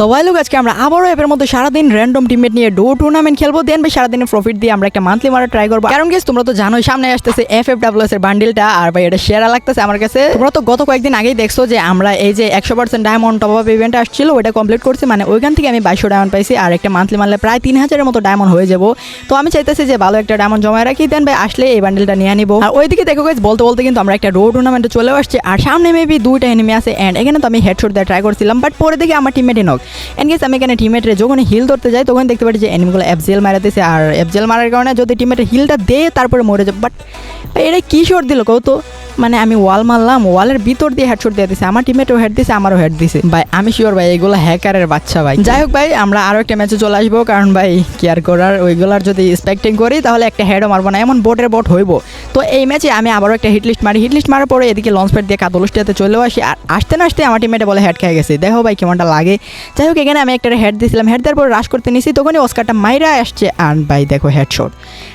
তো লোক আজকে আমরা আবারও এর মধ্যে সারাদিন র্যান্ডম টিমমেট নিয়ে ডো টুর্নামেন্ট খেলব। দেন ভাই সারাদিনের প্রফিট দিয়ে আমরা একটা মান্থলি মারা ট্রাই করব। কারণ গেস তোমরা তো জানোই সামনে আসতেছে এফ এফ ডাব্লিউএস এর বান্ডিলটা আর ভাই এটা শেয়ারা লাগতেছে আমার কাছে। তোমরা তো গত কয়েকদিন আগেই দেখছ যে আমরা এই যে একশো percent diamond top up event আসছিল ওইটা কমপ্লিট করছি। মানে ওইখান থেকে আমি বাইশশো ডায়মন্ড পাইছি আর একটা মান্থলি মারলে প্রায় তিন হাজারের মতো ডায়মন্ড হয়ে যাব। তো আমি চাইতেছি যে ভালো একটা ডায়মন্ড জমা রাখি। দেন ভাই আসলে এই বান্ডিলটা নিয়ে নিবো আর ওইদিকে দেখো guys, বলতে বলতে কিন্তু আমরা একটা রো টুর্নামেন্টে চলে আসছি। আর সামনে মেবি দুইটা এনিমি আছে অ্যান্ড এখানে তো আমি হেডশট দিয়ে ট্রাই করছিলাম বাট পরে দেখি আমার টিমমেটে নক এন্ড গেস আমি এখানে টিমমেটে যখন হিল ধরতে যাই তখন দেখতে পাচ্ছি যে এনিমিগুলো এফজেল মারাতেছে। আর এফজেল মারার কারণে যদি টিমমেটের হিলটা দেয় তারপরে মরে যাবে। বাট এটা কী শট দিল কৌ তো? মানে আমি ওয়াল মারলাম ওয়ালের ভিতর দিয়ে হেডশট দিয়ে দিছে। আমার টিমমেটও হেড দিছে, আমারও হেড দিছে। ভাই, আমি শিওর ভাই, এগুলো হ্যাকারের বাচ্চা ভাই। যাই হোক ভাই, আমরা আরও একটা ম্যাচে চলে আসব। কারণ ভাই কেয়ার করার? ওইগুলার যদি স্পেক্টিং করি, তাহলে একটা হেডও মারবো না। এমন বোটের বোট হইব। তো এই ম্যাচে আমি আবারও একটা হিটলিস্ট মারি। হিটলিস্ট মারার পরে এদিকে লঞ্চ প্যাড দিয়ে কাতলুষ্টিয়াতে চলেও আসি। আর আসতে না আসতে আমার টিমেটে বলে হেড খেয়ে গেছে। দেখো ভাই, কেমনটা লাগে। যাই হোক এখানে আমি একটা হেড দিয়েছিলাম হেড দেওয়ার পর রাশ করতে নিয়েছি তখনই অস্কারটা মাইরা আসছে। আর বাই দেখো হেডশট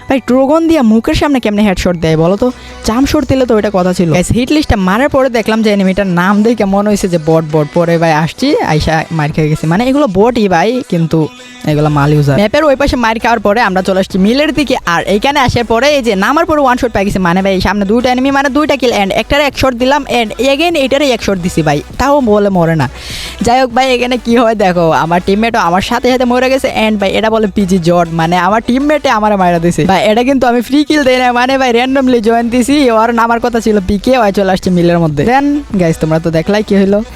ভাই ট্রোগন দিয়ে মুখের সামনে কেমনে হেডশট দেয় বলো তো? জাম শট দিলে তো ওইটা কথা ছিল। হিট লিস্টটা মারার পরে দেখলাম যে এনিমিটার নাম দেখে মনে হয়েছে যে বট বট পরে ভাই আসছি, আইসা মার খেয়ে গেছি। মানে এগুলো বটই ভাই, কিন্তু এগুলো মাল ইউজার ম্যাপের ওই পাশে মার খাওয়ার পরে আমরা চলে আসছি মিলের দিকে। আর এইখানে আসার পরে এই যে নামার পরে ওয়ান শট পাই গেছি। মানে ভাই, সামনে দুইটা এনিমি মানে দুইটা কিল এন্ড একটার এক শট দিলাম এন্ড এগেন এইটারই এক শট দিছি ভাই। তাও বলে মরে না। যাই হোক ভাই, এখানে কি হয় দেখো, আমার টিমমেটও আমার সাথে সাথে মরে গেছে। এন্ড ভাই, এটা বলে পিজি জট মানে আমার টিমমেটে আমার মারা দিছে। ভাই, এটা কিন্তু আমি ফ্রি কিল দেই না মানে ভাই র্যান্ডমলি জয়েন দিছি। ওর নামার কথা ছিল পিকে ওই চলে আসছে মিলের মধ্যে। দেন গাইস তোমরা তো দেখলাই কি হলো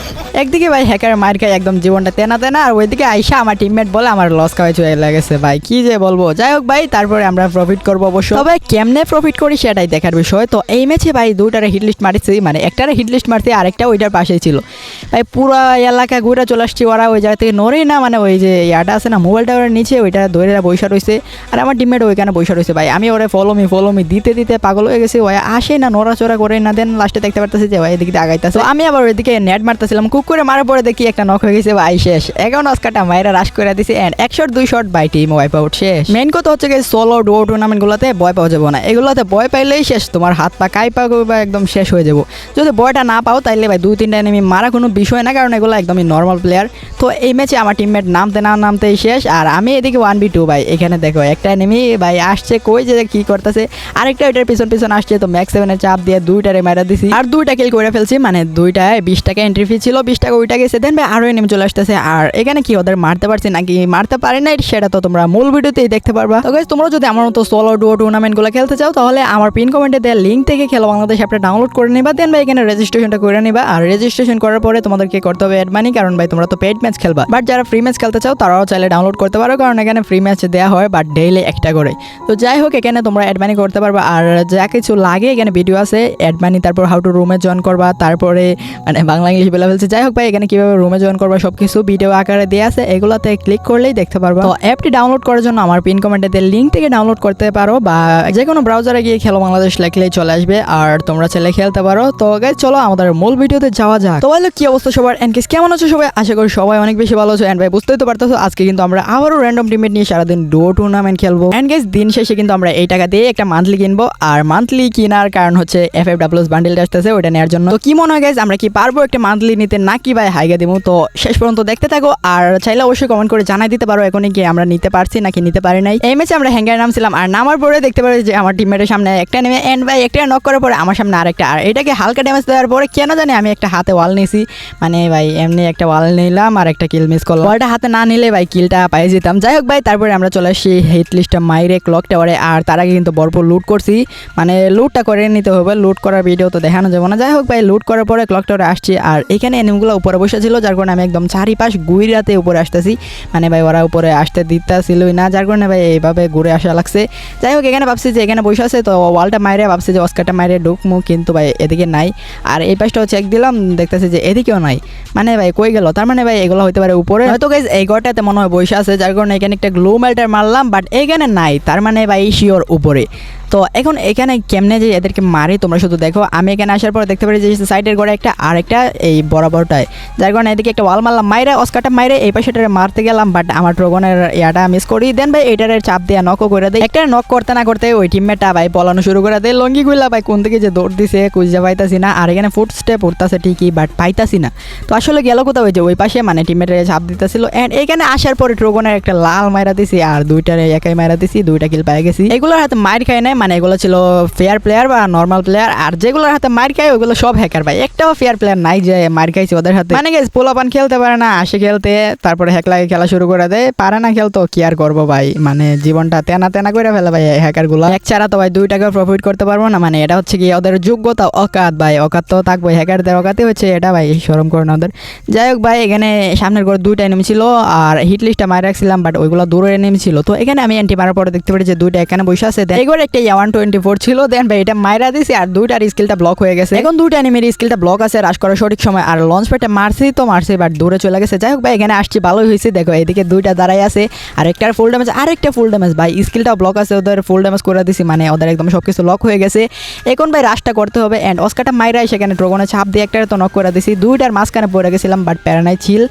একদিকে ভাই হ্যাকার মার খাই একদম জীবনটা তেনা তেনা, আর ওইদিকে আইসা আমার টিমমেট বলে আমার লস খাওয়াই চলে লেগেছে ভাই। কি যে বলব? যাই হোক ভাই, তারপরে আমরা প্রফিট করব অবশ্য তবে কেমনে প্রফিট করি সেটাই দেখার বিষয়। তো এই ম্যাচে ভাই দুটারে হিট লিস্ট মারছি মানে একটারে হিট লিস্ট মারছি আরেকটা ওইটার পাশেই ছিল। ভাই, পুরো এলাকা ঘুরে চলে আসছি ওরা, ওই জায়গা থেকে নড়েই না মানে ওই যে ইয়াটা আছে না মোবাইল টাওয়ারের নিচে, ওইটা ধরে বৈশা রয়েছে আর আমার টিমমেট ওইখানে বৈশা রয়েছে ভাই। আমি ওরে ফলো মি ফলো মি দিতে দিতে পাগল হয়ে গেছে। ওই আসে না, নড়াচড়া করে না, দেন লাস্টে দেখতে পারতেছি যে ভাই এদিকে আগাইতেছে। আমি আবার ওইদিকে নেট মারতেছিলাম কুক করে মারার পরে দেখি একটা নক হয়ে গেছে, ভাই, শেষ। এখন অস্কারটা মায়েরা রাশ করে দিছে এন্ড এক শট দুই shot by team wipe out শেষ। মেন কথা হচ্ছে কি সোলো ডো টুর্নামেন্ট গুলোতে ভয় পাওয়া যাবে না। এগুলোতে ভয় পাইলেই শেষ, তোমার হাত পা কাই পা একদম শেষ হয়ে যাব। যদি ভয়টা না পাও, তাইলে ভাই, দুই, তিনটা এনিমি মারা কোনো বিষয় না, কারণ এগুলো একদমই নর্মাল প্লেয়ার তো এই ম্যাচে আমার টিমমেট নামতে না নামতেই শেষ। আর আমি এদিকে ওয়ান বি টু ভাই, এখানে দেখো, একটা এনিমি ভাই, আসছে কই যে কি করতেছে। আরেকটা ওইটার পিছন পিছন আসছে, তো ম্যাক্স সেভেনের চাপ দিয়ে দুইটারে মারা দিছি। আর দুইটা কিল করে ফেলছি মানে দুইটায় বিশ টাকা এন্ট্রি ফি ছিল বিশ টাকা ওইটা গেছে দেন ভাই আরও এনিমি চলে আসতেছে। আর এখানে কি ওদের মারতে পারছি নাকি? মারতে পারে না সেটা তো তোমরা মূল ভিডিওতেই দেখতে পারবা। তো guys, তোমরা যদি আমার মতো সোলো ডুও টুর্নামেন্টগুলো খেলতে চাও তাহলে আমার পিন কমেন্টে দেওয়া লিঙ্ক থেকে খেলো বাংলাদেশ অ্যাপটা ডাউনলোড করে নিবা দেন ভাই এখানে রেজিস্ট্রেশনটা করে নিবা। আর রেজিস্ট্রেশন করার পরে তোমাদেরকে করতে হবে অ্যাড মানি কারণ ভাই তোমরা তো পেড ম্যাচ খেলবা। বাট যারা ফ্রি ম্যাচ খেলতে চাও তারাও চাইলে ডাউনলোড করতে পারো কারণ এখানে ফ্রি ম্যাচ দেওয়া হয় বাট ডেইলি একটা করে। তো যাই হোক এখানে তোমরা অ্যাড মানি করতে পারবা। আর যা কিছু লাগে এখানে ভিডিও আছে অ্যাড মানি তারপর হাউ টু রুমে জয়েন করবা তারপরে মানে বাংলা ইংলিশ বলে ফেলছে যাই হোক ভাই, এখানে কীভাবে রুমে জয়েন করবা সব কিছু ভিডিও আকারে দেওয়া আছে, এগুলোতে ক্লিক করলেই দেখতে পারবা। তো অ্যাপটি ডাউনলোড করার জন্য আমার পিন কমেন্টে লিঙ্ক থেকে ডাউনলোড করতে পারো বা যে কোনো ব্রাউজারে গিয়ে খেলো বাংলাদেশ লেখলেই চলে আসবে, আর তোমরা চাইলে খেলতে পারো। তো গাইজ চলো আমাদের মূল ভিডিওতে যাওয়া যাক। তো ভালো কি অবস্থা সবার? এন্ড কেমন আছো সবাই? আশা করি সবাই অনেক বেশি ভালো আছো। এন্ড ভাই, বুঝতেই তো পারতেছো, আজকে কিন্তু আমরা আবারও র্যান্ডম টিমেট নিয়ে সারাদিন ডো টুর্নামেন্ট খেলব। এন্ড গাইজ দিন শেষে কিন্তু আমরা এই টাকা দিয়ে একটা মান্থলি কিনবো, আর মান্থলি কেনার কারণ হচ্ছে এফ এফ ডাব্লিউস বান্ডেলটা আসতেছে, ওইটা নেওয়ার জন্য। তো কি মনে হয় গাইজ আমরা কি পারব একটা মান্থলি নিতে? নাকি ভাই, হাইগা দিব তো শেষ পর্যন্ত দেখতে থাকো, আর চাইলে অবশ্যই কমেন্ট করে জানাই দিতে পারো, এখনই কি আমরা নিতে পারছি নাকি নিতে পারি নাই। এই ম্যাচে আমরা হ্যাঙ্গার নামছিলাম, আর নামার পরে দেখতে পারি যে আমার টিমমেটের সামনে একটা নেমে এন্ড ভাই, একটা নক করার পরে আমার সামনে আরেকটা। আর এটাকে হালকা ড্যামেজ দেওয়ার পরে কেন জানি আমি একটা হাতে ওয়াল নিয়েছি মানে ভাই, এমনি একটা ওয়াল নিলাম আর একটা কিল মিস করলাম। ওয়ালটা হাতে না নিলে ভাই কিলটা পাই যেতাম। যাই হোক ভাই, তারপরে আমরা চলে আসি হিট লিস্টটা মাইরে ক্লক টাওয়ারে আর তার আগে কিন্তু ভরপুর লুট করছি। মানে লুটটা করে নিতে হবে লুট করার ভিডিও তো দেখানো যাবে না। যাই হোক ভাই লুট করার পরে ক্লক টাওয়ারে আসছি, আর এখানে এনিমগুলো উপরে বসে ছিল, যার কারণে আমি একদম চারিপাশ গুইরাতে উপরে আসতেছি। মানে ভাই, ওরা উপরে আসতে দিতেছিলই না, যার কারণে ভাই এইভাবে ঘুরে আসা লাগছে। যাই হোক, এখানে ভাবছি যে এখানে বসে আছে, তো ওয়ালটা মাইরে ভাবছি যে অস্কারটা মাইরে ঢুকমু, কিন্তু ভাই এদিকে নাই। আর এই পাশটাও চেক দিলাম, দেখতেছি যে এদিকেও নাই। মানে ভাই, কই গেল? তার মানে ভাই, এগুলো হতে পারে উপরে। হয়তো গাইজ এই ঘরটাতে মনে হয় বসে আছে, যার কারণে এখানে একটা গ্লো মেল্টার মারলাম বাট এখানে নাই। তার মানে ভাই শিওর উপরে। তো এখন এখানে কেমনে যে এদেরকে মারি তোমরা শুধু দেখো। আমি এখানে আসার পর দেখতে পারি যে সাইডের ঘরে একটা আর একটা এই বরাবরটায় যার কারণে এদিকে একটা ওয়াল মারলাম, মাইরে অস্কারটা মাইরে এই পাশেটারে মারতে গেলাম বাট আমার ড্রগনের ইয়াটা মিস করি। দেন ভাই এটারে চাপ দিয়ে নকও করে দেয় একটা নক করতে না করতে ওই টিমমেটটা ভাই পলানো শুরু করে দেয়। লঙ্গি গুলা ভাই কোন দিকে যে দৌড় দিছে কুজা পাইতাছি না। আর এখানে ফুট স্টেপ উঠতেছে ঠিকই বাট পাইতাছি না। তো আসলে গেল কোথাও যে ওই পাশে মানে টিমের চাপ দিতেছিল। এন্ড এখানে আসার পরে ট্রোগনের একটা লাল মাইরা দিছি, আর দুইটারে একাই মাইরা দিছি, দুইটা কিল পাই গেছি। এগুলোর হাতে মার খায় নাই মানে এগুলো ছিল ফেয়ার প্লেয়ার বা নর্মাল প্লেয়ার আর যেগুলোর হাতে মার খায়, ওগুলো সব হ্যাকার ভাই। একটাও ফেয়ার প্লেয়ার নাই যে মার খাইছে ওদের হাতে। মানে গেছে পোলাপান খেলতে পারে না আসে খেলতে, তারপরে হ্যাক লাগে, খেলা শুরু করে দেয়, পারে না খেলতো, কি আর করব ভাই? মানে জীবনটা তেনা তেনা করে ফেলে ভাই হ্যাকারগুলো। এক ছাড়া তো ভাই দুই টাকা প্রফিট করতে পারব না মানে এটা হচ্ছে কি, ওদের যোগ্যতা অকাত ভাই, অকাত তো থাকব হ্যাকারদের অকাতে হচ্ছে এটা ভাই সরম করে না ওদের। যাই হোক ভাই, এখানে সামনের ঘরে দুইটা এনিমি ছিল, আর হিট লিস্টটা মারা রাখছিলাম বাট ওইগুলো দূরে এনিমি ছিল। তো এখানে আমি এন্টি মারার পরে দেখতে পারি যে দুইটা এখানে বসে আছে। এগুলো একটা ওয়ান টোয়েন্টি ফোর ছিল দেন ভাই এটা মাইরা দিছি আর দুইটার স্কিলটা ব্লক হয়ে গেছে। এখন দুইটা এনিমির স্কিলটা ব্লক আছে রাশ করার সঠিক সময়। আর লঞ্চ প্যাডটা মারছি তো মারছি বাট দূরে চলে গেছে। যাই হোক ভাই, এখানে আসছি, ভালোই হয়েছে। দেখো, এদিকে দুইটা দাঁড়াই আছে। আর একটার ফুল ড্যামেজ আর একটা ফুল ড্যামেজ ভাই, স্কিলটাও ব্লক আছে, ওদের ফুল ড্যামেজ করে দিছি মানে ওদের একদম সব কিছু লক হয়ে গেছে। এখন ভাই রাশটা করতে হবে অ্যান্ড অস্কারটা মাইরাই সেখানে ড্রগনে ছাপ দিয়ে একটা তো নক করে দিছি। দুইটার মাঝখানে পড়ে গেছিলাম বাট প্যারানাই ছিল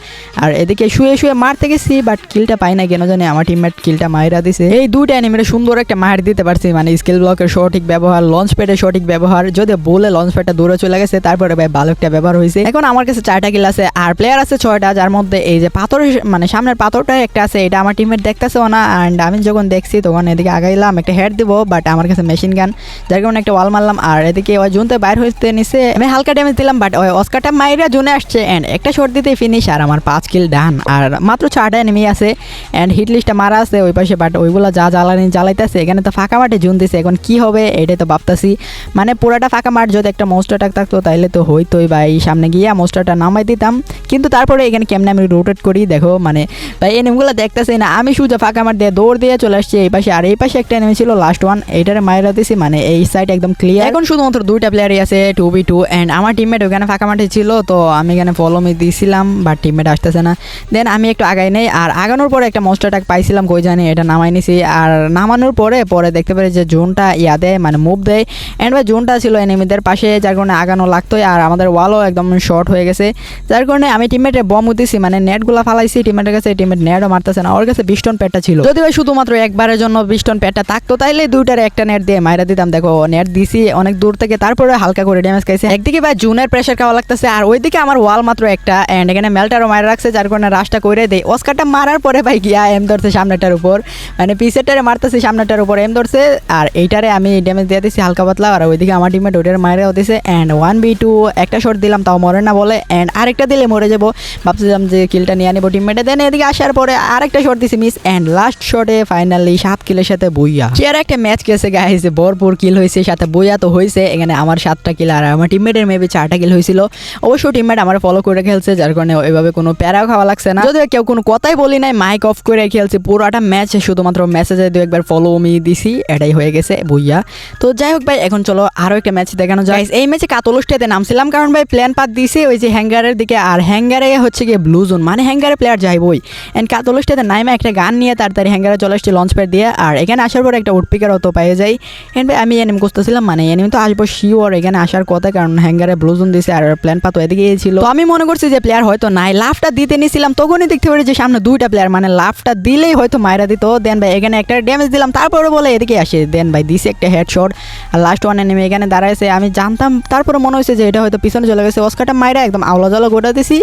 আর এদিকে শুয়ে শুয়ে মারতে গেছি বাট কিলটা পাই না কেন জানি আমার টিমমেট কিলটা মাইরা দিছে। এই দুইটা অ্যানিমেটে সুন্দর একটা মার দিতে পারছি মানে স্কিল ব্লকের সঠিক ব্যবহার লঞ্চ প্যাডের সঠিক ব্যবহার, যদি বলে লঞ্চ প্যাডটা দূরে চলে গেছে, তারপরে ভাই ভালো একটা ব্যবহার হয়েছে। এখন আমার কাছে চারটা কিল আছে, আর প্লেয়ার আছে ছয়টা, যার মধ্যে এই যে পাথরের মানে সামনের পাথরটা একটা আছে, এটা আমার টিমমেট দেখতেছেও না অ্যান্ড আমি যখন দেখছি তখন এদিকে আগাইলাম, একটা হেড দিব বাট আমার কাছে মেশিন গান যার কারণে একটা ওয়াল মারলাম, আর এদিকে ওই জুনতে বাইর হইতে নিছে, আমি হালকা ড্যামেজ দিলাম বাট ওই অস্কারটা মাইরা জুনে আসছে অ্যান্ড একটা শট দিতে ফিনিশ আর আমার পাঁচ কিল ডান আর মাত্র চারটা এনিমি আছে অ্যান্ড হিট লিস্টটা মারা আছে ওই পাশে বাট ওইগুলো যা জ্বালানি জ্বালাইতেছে, এখানে তো ফাঁকা মাঠে জুন দিছে। এখন কি হবে, এটাই তো ভাবতাছি। মানে পুরাটা ফাঁকা মাঠ, যদি একটা মোস্টার টাক থাকতো, তাইলে তো হইতোই ভাই। সামনে গিয়ে মোস্টারটা নামাই দিতাম। কিন্তু তারপরে এখানে কেমনে আমি রোটেট করি, দেখো মানে ভাই এনিমগুলো দেখতেছি না। আমি শুধু ফাঁকা মাঠ দিয়ে দৌড় দিয়ে চলে আসছি এই পাশে। আর এই পাশে একটা এনিমি ছিল লাস্ট ওয়ান এইটারে মায়েরা দিছি মানে এই সাইড একদম ক্লিয়ার এখন শুধুমাত্র দুইটা প্লেয়ারই আছে টু বি টু অ্যান্ড আমার টিমমেট ওখানে ফাঁকা মাঠে ছিল, তো আমি এখানে ফলো মি দিয়েছিলাম বাট টিমমেট আসতেছে না। দেন আমি একটু আগাই নেই, আর আগানোর পরে একটা মস্টার টাক পাইছিলাম, কই জানি, এটা নামাই নিছি। আর নামানোর পরে পরে দেখতে পারি যে জোনটা ইয়া দেয় মানে মুভ দেয়। অ্যান্ড ভাই, জোনটা ছিল এনিমিদের পাশে, যার কারণে আগানো লাগতোই, আর আমাদের ওয়ালও একদম শর্ট হয়ে গেছে। যার কারণে আমি টিমমেটে বম উঠেছি মানে নেটগুলো ফালাইছি টিমমেটের কাছে টিমমেট নেটও মারতেছে না। ওর কাছে বিস্টন প্যাডটা ছিল। যদি শুধুমাত্র একবারের জন্য বিস্টন প্যাডটা থাকতো, তাইলে দুইটার একটা নেট দিয়ে মাইরা দিতাম। দেখো নেট দিছি অনেক দূর থেকে তারপরে হালকা করে ড্যামেজ খাইছে। একদিকে ভাই, জুনের প্রেশার খাওয়া লাগতেছে, আর ওইদিকে আমার ওয়াল মাত্র একটা অ্যান্ড এখানে মেলটারও মারা রাখছে, যার কারণে রাশটা করে দেয়। অস্কারটা মারার পরে ভাই গিয়া এম ধরছে সামনেটার উপর। মানে পিসেরটারে মারতেছে সামনেটার উপর এম ধরছে, আর এইটারে আমি ড্যামেজ দিয়ে দিছি, হালকা পাতলা, আর ওইদিকে আমার টিমমেট ওইটার মায়েরাও দিছে অ্যান্ড ওয়ান বি টু একটা শট দিলাম, তাও মরে না বলে অ্যান্ড আরেকটা দিলে মরে যাব। ভাবছিলাম যে কিলটা নিয়ে আনিবো টিমমেটে দেন এদিকে আসার পরে আরেকটা শট দিছি মিস অ্যান্ড লাস্ট শটে ফাইনালি সাত কিলের সাথে বইয়া। আর একটা ম্যাচ গেছে গাইছে ভরপুর কিল হয়েছে, সাথে বইয়া তো হয়েছে, এখানে আমার সাতটা কিল আর আমার টিমমেটের মেবি চারটা কিল হয়েছিল। অবশ্য টিমমেট আমার ফলো করে খেলছে, যার কারণে ওইভাবে কোনো প্যারাও খাওয়া লাগছে না। যদিও কেউ কোনো কথাই বলি নাই মাইক অফ করে খেলছে, পুরোটা ম্যাচ শুধুমাত্র মেসেজে দু একবার ফলো মি দিছি, এটাই হয়ে গেছে। বইয়া। তো যাই হোক ভাই, এখন চলো আরও একটা ম্যাচ দেখানো যায় এই ম্যাচে কাতলুষ্টাতে নামছিলাম, কারণ ভাই প্ল্যান পাত দিছে ওই যে হ্যাঙ্গারের দিকে, আর হ্যাঙ্গারে হচ্ছে গিয়ে ব্লু জোন মানে হ্যাঙ্গারে প্লেয়ার যাইবই অ্যান্ড কাতলুষ্টাতে নাইমা একটা গান নিয়ে তাড়াতাড়ি হ্যাঙ্গারে চলে আসছে লঞ্চ প্যাড দিয়ে, আর এখানে আসার পর একটা উডপিকার অত পেয়ে যাই। এন্ড ভাই, আমি এনিম খুঁজতেছিলাম মানে এনিম তো আসব শিওর এখানে আসার কথা, কারণ হ্যাঙ্গারে ব্লু জোন দিছে, আর প্ল্যান পাতো এদিকে ছিল। তো আমি মনে করছি যে প্লেয়ার হয়তো নাই, লাফটা দিতে নিছিলাম, তখনই দেখতে পারি যে সামনে দুইটা প্লেয়ার মানে লাফটা দিলেই হয়তো মায়েরা দিত। দেন ভাই, এখানে একটা ড্যামেজ দিলাম, তারপরে বলে এদিকে আসে দেন ভাই দিছে একটা হেডশট আর লাস্ট ওয়ান এনিমি এখানে দাঁড়াইছে, আমি জানতাম, তারপরে মনে হয়েছে যে এটা হয়তো পিছনে চলে গেছে। অস্কারটা মাইরা একদম আওলা জলা গোটা দিছি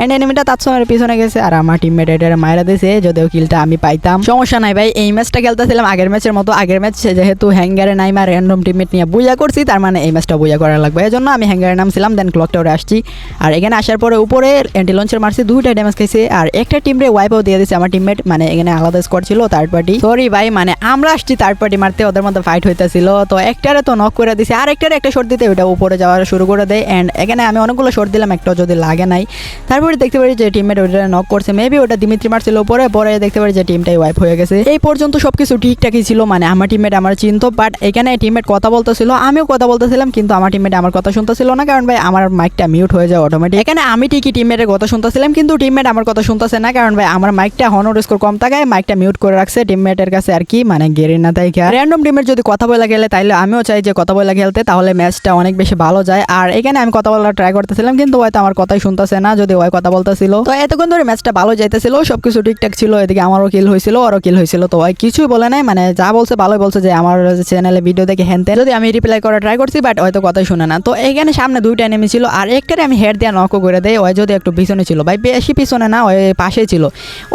এন্ড এনিমিটা তার সময় পিছনে গেছে। আর আমার টিমমেট এটা মাইরা দিছে, যদিও কিলটা আমি পাইতাম। সমস্যা নাই ভাই, এই ম্যাচটা খেলতেছিলাম আগের ম্যাচের মতো। আগের ম্যাচ যেহেতু হ্যাঙ্গারে নাই মা র্যান্ডম টিমমেট নিয়ে বুঝা করছি, তার মানে এই ম্যাচটা বুঝা করা লাগবে। এই জন্য আমি হ্যাঙ্গারে নামছিলাম দেন ক্লক টাওয়ারে আসছি। আর এখানে আসার পরে উপরে অ্যান্টি লঞ্চের মারছি, দুইটা ড্যামেজ খাইছে। আর একটা টিম টিমরে ওয়াইপও দিয়ে দিছে আমার টিমমেট মানে এখানে আলাদা স্কোয়াড ছিল থার্ড পার্টি সরি ভাই মানে আমরা আসছি থার্ড পার্টি মারতে, ওদের মধ্যে ফাইট হইতেছিল, তো একটারে তো নক করে দিছে আর একটারে একটা শট দিতে ওটা উপরে যাওয়া শুরু করে দেয়। অ্যান্ড এখানে আমি অনেকগুলো শট দিলাম, একটা যদি লাগে নাই। তারপরে দেখতে পারি যে টিমমেট ওটা নক করছে। মেবি ওটা দিমিত্রি মারছিল উপরে, পরে দেখতে পারি যে টিমটাই ওয়াইপ হয়ে গেছে। এই পর্যন্ত সবকিছু ঠিকঠাকই ছিল মানে আমার টিমমেট আমার চিনতো বাট এখানে টিমমেট কথা বলতেছিল, আমিও কথা বলতেছিলাম, কিন্তু আমার টিমমেট আমার কথা শুনতেছিল না, কারণ ভাই আমার মাইকটা মিউট হয়ে যায় অটোমেটিক এখানে আমি ঠিকই টিমমেটের কথা শুনতেছিলাম, কিন্তু টিমমেট আমার কথা শুনতেছে না, কারণ ভাই আমার মাইকটা হনর স্কোর কম থাকায় মাইকটা মিউট করে রাখছে টিমমেটের কাছে আর কি মানে গেরি না তাই র্যান্ডম টিমের যদি কথা বলে গেলে তাইলে আমিও চাই যে কথা বলে খেলতে তাহলে ম্যাচটা অনেক বেশি ভালো যায়। আর এখানে আমি কথা বলার ট্রাই করতেছিলাম, কিন্তু হয়তো আমার কথাই শুনতেছে না, যদি ওই কথা বলতেছিল। তো এতক্ষণ ধরে ম্যাচটা ভালো যাইতেছিল, সবকিছু ঠিকঠাক ছিল, এদিকে আমারও কিল হয়েছিল ওরও কিল হয়েছিল তো ওই কিছুই বলে নাই মানে যা বলছে ভালোই বলছে যে আমার চ্যানেলে ভিডিও দেখে হ্যান যদি আমি রিপ্লাই করার ট্রাই করছি বাট হয়তো কথাই শুনে না। তো এখানে সামনে দুইটা এনিমি ছিল, আর একটারে আমি হেড দিয়ে নক করে দেয় ওই যদি একটু পিছনে ছিল। ভাই, বেশি পিছনে না, ওই পাশেই ছিল।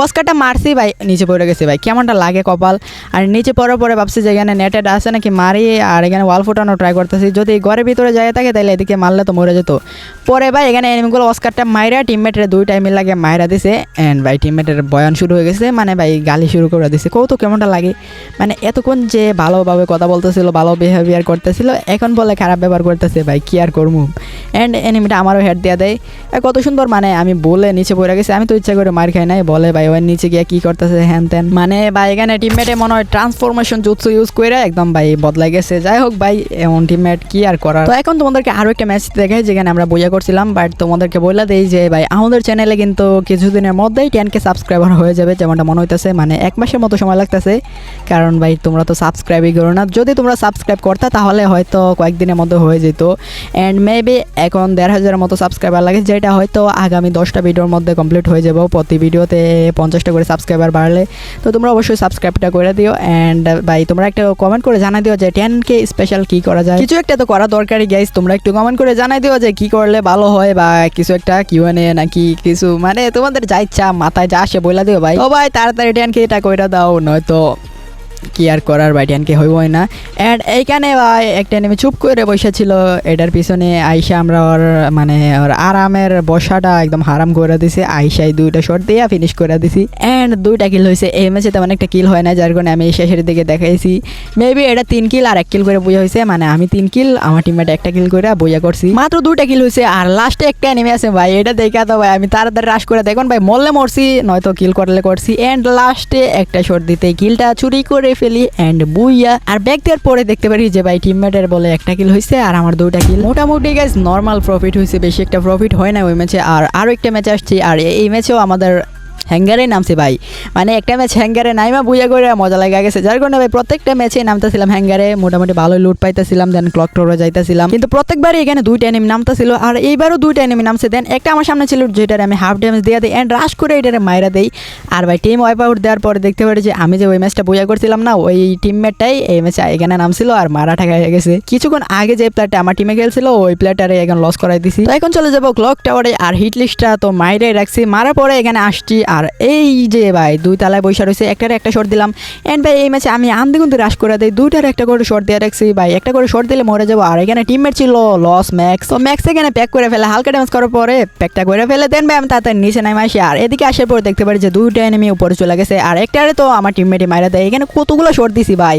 অস্কারটা মারছি, ভাই, নিচে পড়ে গেছে, ভাই। কেমনটা লাগে কপাল। আর নিচে পড়ার পরে ভাবছি যে এখানে নেটেড আছে নাকি মারি, আর এখানে ওয়াল ফুটানো ট্রাই করতেছি। যদি ঘরের ভিতরে যায় থাকে তাহলে এদিকে মারলে তো মরে যেত। পরে ভাই, এখানে এনিমিগুলো অস্কারটা মাইরা টিমমেটের দুই টাইমে লাগে মাইরা দিছে। অ্যান্ড ভাই টিমমেটের বয়ান শুরু হয়ে গেছে মানে ভাই, গালি শুরু করে দিছে। কৌতো কেমনটা লাগে? মানে এতক্ষণ যে ভালোভাবে কথা বলতেছিল, ভালো বিহেভিয়ার করতেছিল, এখন বলে খারাপ ব্যবহার করতেছে, ভাই, কি আর করব অ্যান্ড এনিমিটা আমারও হেড দেওয়া দেয়। কত সুন্দর মানে আমি বলে নিচে পড়ে গেছি, আমি তো ইচ্ছা করে মার খাই নাই। বলে ভাই ওই নিচে গিয়ে কি করতেছে হ্যান ত্যান মানে ভাই, এখানে টিমমেটে মনে হয় ট্রান্সফরমেশন জুৎসু ইউজ করে একদম ভাই বদলাই গেছে। যাই হোক ভাই এমন টিমমেট কি আর করার? তো এখন তোমাদেরকে আরও একটা ম্যাচ দেখাই, যেখানে আমরা বইয়া করছিলাম বাট তোমাদেরকে বলে দেই যে ভাই, আমাদের চ্যানেলে কিন্তু কিছুদিনের মধ্যেই টেন কে সাবস্ক্রাইবার হয়ে যাবে, যেমনটা মনে হইতেছে মানে এক মাসের মতো সময় লাগতেছে। কারণ ভাই, তোমরা তো সাবস্ক্রাইবই করো না। যদি তোমরা সাবস্ক্রাইব করতে, তাহলে হয়তো কয়েকদিনের মধ্যে হয়ে যেত। অ্যান্ড মেবি এখন দেড় হাজারের মতো সাবস্ক্রাইবার লাগে, যেটা হয়তো আগামী দশটা ভিডিওর মধ্যে কমপ্লিট হয়ে যাব। প্রতি ভিডিওতে পঞ্চাশটা করে সাবস্ক্রাইবার বাড়লে। তো তোমরা অবশ্যই সাবস্ক্রাইবটা করে দিও। অ্যান্ড ভাই, তোমরা একটা কমেন্ট করে জানাই দিও যে টেন কে স্পেশাল কি করা যায়। কিছু একটা তো করা দরকারই গাইস তোমরা একটু কমেন্ট করে জানাই দিও যে কি করলে ভালো হয় বা কিছু একটা কিউএনএ নাকি কিছু মানে তোমাদের যা ইচ্ছা, মাথায় যা আসে বলে দিও ভাই। ও ভাই তাড়াতাড়ি টেন কে এটা কইরা দাও, নয়তো কি আর করার ভাই টেনকে হইবই না। অ্যান্ড এইখানে ভাই, একটা নেমে চুপ করে বসেছিল। এটার পিছনে আইসা আমরা ওর মানে ওর আরামের বসাটা একদম হারাম করে দিছি। আইসাই দুইটা শট দিয়ে ফিনিশ করে দিছি। অ্যান্ড দুইটা কিল হয়েছে। এই ম্যাচে তেমন একটা কিল হয় না, যার কারণে আমি শেষের দিকে দেখাইছি। মেবি এটা তিন কিল আর এক কিল করে বোঝা হয়েছে। মানে আমি তিন কিল আমার টিমমেট একটা কিল করে বোঝা করছি। মাত্র দুইটা কিল হয়েছে আর লাস্টে একটা নেমে আছে ভাই, এটা দেখা তো ভাই, আমি তাড়াতাড়ি রাশ করে দেখুন ভাই, মরলে মরছি, নয়তো কিল করলে করছি। অ্যান্ড লাস্টে একটা শট দিতে কিলটা চুরি করে ফেলি অ্যান্ড বুইয়া আর ব্যাক দেওয়ার পরে দেখতে পারি যে ভাই টিমমেটের বলে একটা কিল হয়েছে আর আমার দুইটা কিল মোটামুটি গাইজ নর্মাল প্রফিট হয়েছে বেশি একটা প্রফিট হয় না ওই ম্যাচে আর আরও একটা ম্যাচ আসছে, আর এই ম্যাচেও আমাদের হ্যাঙ্গারে নামছে ভাই। মানে একটা ম্যাচ হ্যাঙ্গারে নাইমা বুঝা করে মজা লাগা গেছে যার কারণে ভাই প্রত্যেকটা ম্যাচে নামতেছিলাম হ্যাঙ্গারে, মোটামুটি ভালো লুট পাইতেছিলাম দেন ক্লক টোরে যাইতেছিলাম। কিন্তু প্রত্যেকবারই এখানে দুইটা এনিমি নামতেছিল, আর এইবারও দুইটা এনিমি নামছে। দেন একটা আমার সামনে ছিল যেটার আমি হাফ ড্যামেজ দিয়ে দিই অ্যান্ড রাশ করে এটারে মাইরা দেই। আর ভাই টিম ওয়াইপ আউট দেওয়ার পরে দেখতে পারি যে আমি যে ওই ম্যাচটা বুঝা করছিলাম না, ওই টিমমেটটাই এই ম্যাচে এখানে নামছিল আর মারা ঠাকা হয়ে গেছে। কিছুক্ষণ আগে যে প্লেয়ারটা আমার টিমে খেলছিল, ওই প্লেয়ারটারে এখন লস করাই দিছি। তো এখন চলে যাব ক্লক টাওয়ারে আর হিট লিস্টটা তো মাইরাই রাখছি। মারার পরে এখানে আসছি আর এই যে ভাই, দুই তালায় বৈশা রয়েছে, একটার একটা শট দিলাম। এন্ড ভাই, এই ম্যাচে আমি আন্দি কিন্তু রাশ করে দিই, দুইটার একটা করে শট দিয়ে রাখছি ভাই। একটা করে শট দিলে মরে যাব। আর এখানে টিমমেট ছিল লস ম্যাক্স তো ম্যাক্স এখানে প্যাক করে ফেলে, হালকা ড্যামেজ করার পরে প্যাকটা করে ফেলে দেন ভাই, আমি তাড়াতাড়ি নিচে নামে আসি। আর এদিকে আসার পর দেখতে পারি যে দুইটা এনিমি উপরে চলে গেছে। আর একটারে তো আমার টিমমেটে মারা দেয়। এখানে কতগুলো শট দিছি ভাই।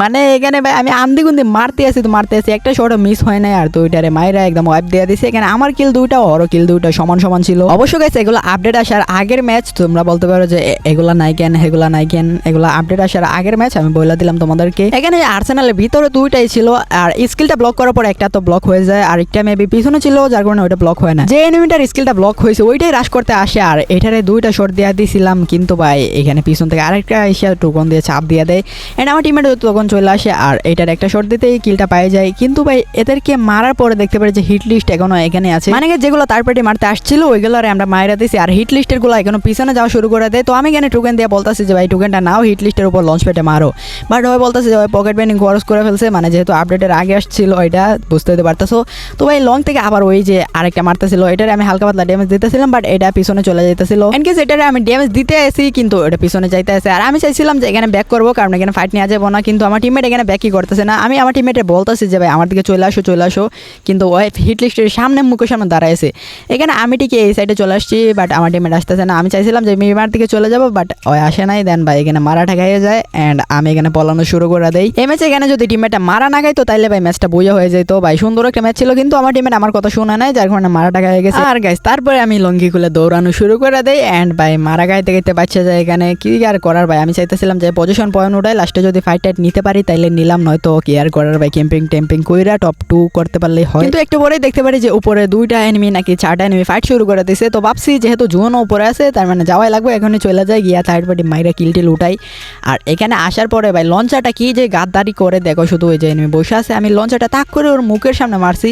মানে এখানে ভাই, আমি আন্দি গুন্দি মারতে আসি, তো মারতে আসি। একটা শটও মিস হয় নাই, আর দুইটারে মাইরা একদম ওয়াইপ দিয়ে দিছে। এখানে আমার কিল দুইটা, ওরও কিল দুইটা সমান সমান ছিল। অবশ্য গেছে এগুলো আপডেট আসার আগের ম্যাচ তোমরা বলতে পারো যে এগুলা নাই কেন, এগুলা নাই কেন, এগুলা আপডেট আসার আগের ম্যাচ আমি বলে দিলাম তোমাদেরকে। এখানে আর্সেনালের ভিতরে দুইটাই ছিল, আর স্কিলটা ব্লক করার পর একটা তো ব্লক হয়ে যায়, আর একটা মেবি পিছনে ছিল, যার কারণে ওইটা ব্লক হয় না। যে এনিমিটার স্কিলটা ব্লক হয়েছে, ওইটাই রাশ করতে আসে, আর এটারে দুইটা শট দিয়ে দিয়েছিলাম কিন্তু ভাই, এখানে পিছন থেকে আরেকটা এসে টুকন দিয়ে চাপ দিয়ে দেয়। এন্ড আমার টিমের তখন চলে আসে, আর এটার একটা শট দিতেই কিলটা পাই যায়। কিন্তু ভাই, এদেরকে মারার পরে দেখতে পারি যে হিট লিস্ট এখনও এখানে আছে। মানে যেগুলো তার পার্টি মারতে আসছিল ওইগুলো আমরা মাইরা দিছি, আর হিট লিস্টেরগুলো এখনও পিছনে যাওয়া শুরু করে দেয়। তো আমি এখানে টোকেন দিয়ে বলতেছি যে, ভাই টোকেনটা নাও হিট লিস্টের উপর লঞ্চ পেটে মারো। বাট ওই বলতেছে যে পকেট ব্যানিং খরচ করে ফেলছে। মানে যেহেতু আপডেটের আগে আসছিল, ওইটা বুঝতে দিতে পারতেছো। তো ভাই লং থেকে আবার ওই যে আরেকটা মারতেছিল, এটারে আমি হালকা পাতলা ড্যামেজ দিতেছিলাম বাট এটা পিছনে চলে যেতেছিল এনকেস এটারে আমি ড্যামেজ দিতে আসি কিন্তু এটা পিছনে যাইতে আসে আর আমি চাইছিলাম যে, এখানে ব্যাক করব, কারণ এখানে ফাইট নেওয়া যাব না, কিন্তু আমার টিমমেট এখানে ব্যাকই করতেছে না। আমি আমার টিমমেটে বলতেছি যে, ভাই, আমার দিকে চলে আসো চলে আসো। কিন্তু ওই হিট লিস্টের সামনে মুখের সামনে দাঁড়াইছে। এখানে আমি ঠিকই এই সাইডে চলে আসছি বাট আমার টিমমেট আসতেছে না। আমি চাইছিলাম যে মিমার দিকে চলে যাব বাট ওই আসে নাই। দেন ভাই এখানে মারা ঠেকাইয়ে যায় অ্যান্ড আমি এখানে পলানো শুরু করে দেই। এই ম্যাচে এখানে যদি টিমমেটটা মারা না খাইতো তাইলে ভাই ম্যাচটা বইয়া হয়ে যেত। ভাই সুন্দর একটা ম্যাচ ছিল, কিন্তু আমার টিমমেট আমার কথা শোনা নাই, যার কারণে মারা হয়ে গেছে। আর গাইস তারপরে আমি লঙ্গি খুলে দৌড়ানো শুরু করে দেই অ্যান্ড ভাই মারা গাইতে গাইতে বাচ্চা যায় এখানে। কি আর করার ভাই? আমি চাইতেছিলাম যে পজিশন পয়েন্ট উঠাই লাস্টে যদি ফাইট টাইট নিতে পারি, তাইলে নিলাম, নয়তো কি আর করার ভাই ক্যাম্পিং টেম্পিং কইরা টপ টু করতে পারলেই হয়। কিন্তু একটু পরেই দেখতে পারি যে উপরে দুইটা এনিমি নাকি চারটা এনিমি ফাইট শুরু করে দিছে। তো ভাবছি যেহেতু জুনও উপরে আছে, তাই তার মানে যাওয়াই লাগবে, এখনই চলে যায় গিয়া থার্ড পার্টি মাইরা কিলটিল উঠাই। আর এখানে আসার পরে ভাই, লঞ্চাটা কি যে গাদ্দারি করে, দেখো শুধু ওই যে enemy বসে আছে, আমি লঞ্চাটা তাক করে ওর মুখের সামনে মারছি।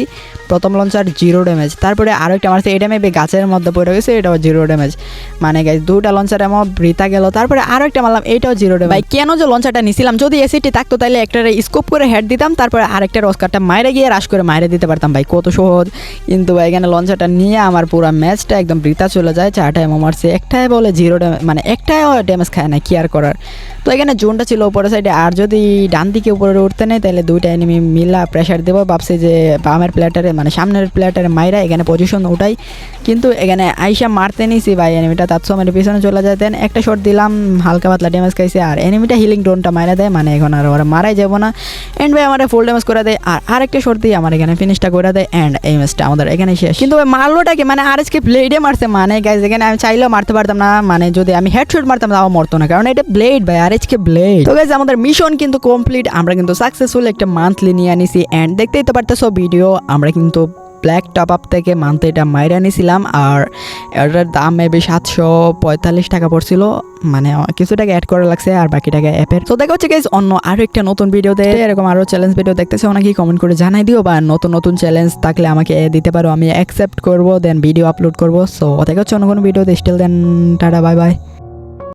প্রথম লঞ্চার জিরো ড্যামেজ তারপরে আরও একটা মারছি এটা মেবি গাছের মধ্যে পড়ে গেছে, এটাও জিরো ড্যামেজ মানে গাইজ দুটা লঞ্চার এমন বৃথা গেল, তারপরে আরও একটা মারলাম, এটাও জিরো ড্যামেজ ভাই, কেন যে লঞ্চারটা নিছিলাম, যদি এসিটি থাকতো তাহলে একটা স্কোপ করে হেড দিতাম, তারপরে আরেকটা রস্কারটা মাইরে গিয়ে রাশ করে মাইরে দিতে পারতাম ভাই, কত সহজ। কিন্তু ভাই, এখানে লঞ্চারটা নিয়ে আমার পুরো ম্যাচটা একদম বৃথা চলে যায়, চারটা এমন মারছে একটাই বলে জিরো ড্যামেজ মানে একটাই ড্যামেজ খায় না, কি আর করার? তো এখানে জোনটা ছিল উপরের সাইডে আর যদি ডান দিকে উপরে উঠতে নেই তাহলে দুইটা এনিমি মিলা প্রেশার দেবো। ভাবছি যে বামের প্লেয়ারটারে মানে সামনের প্লেয়ারটারে মাইরা এখানে পজিশন উঠাই। কিন্তু এখানে আইসা মারতে নিছি ভাই এনিমিটা তার সময় পিছনে চলে যায়। দেন একটা শট দিলাম, হালকা পাতলা ড্যামেজ খাইছে। আর এনিমিটা হিলিং ড্রোনটা মারা দেয় মানে এখন আর ওরা মারাই যাব না। এন্ড ভাই, আমার ফুল ড্যামেজ করে দেয়। আর আরেকটা শট দিয়ে আমার এখানে ফিনিশটা করে দেয় এন্ড এই ম্যাচটা আমাদের এখানে শেষ। কিন্তু ভাই, মারলোটা কি? মানে আর আজকে ব্লেডে মারছে মানে গাইজ এখানে আমি চাইলেও মারতে পারতাম না মানে যদি আমি হেডশট মারতাম তাও মরতো না, কারণ এটা ব্লেড ভাই আর এইচকে ব্লেড তো গাইজ আমাদের মিশন কিন্তু কমপ্লিট আমরা কিন্তু সাকসেসফুল একটা মান্থলি নিয়ে আনিছি এন্ড দেখতেই তো পারতেছো ভিডিও আমরা কিন্তু ব্ল্যাক টপ আপ থেকে মান্থ এটা মাইরা নিয়েছিলাম আর এটার দাম মেবি সাতশো পঁয়তাল্লিশ টাকা পড়ছিল। মানে কিছু টাকা অ্যাড করা লাগছে আর বাকি টাকা অ্যাপের তো দেখা হচ্ছে গাইজ অন্য আরও একটা নতুন ভিডিওতে এরকম আরও চ্যালেঞ্জ ভিডিও দেখতেছে অনেকে কমেন্ট করে জানাই দিও বা নতুন নতুন চ্যালেঞ্জ থাকলে আমাকে দিতে পারো। আমি অ্যাকসেপ্ট করব দেন ভিডিও আপলোড করব। সো দেখা হচ্ছে অন্য কোনো ভিডিওতে still then tata bye bye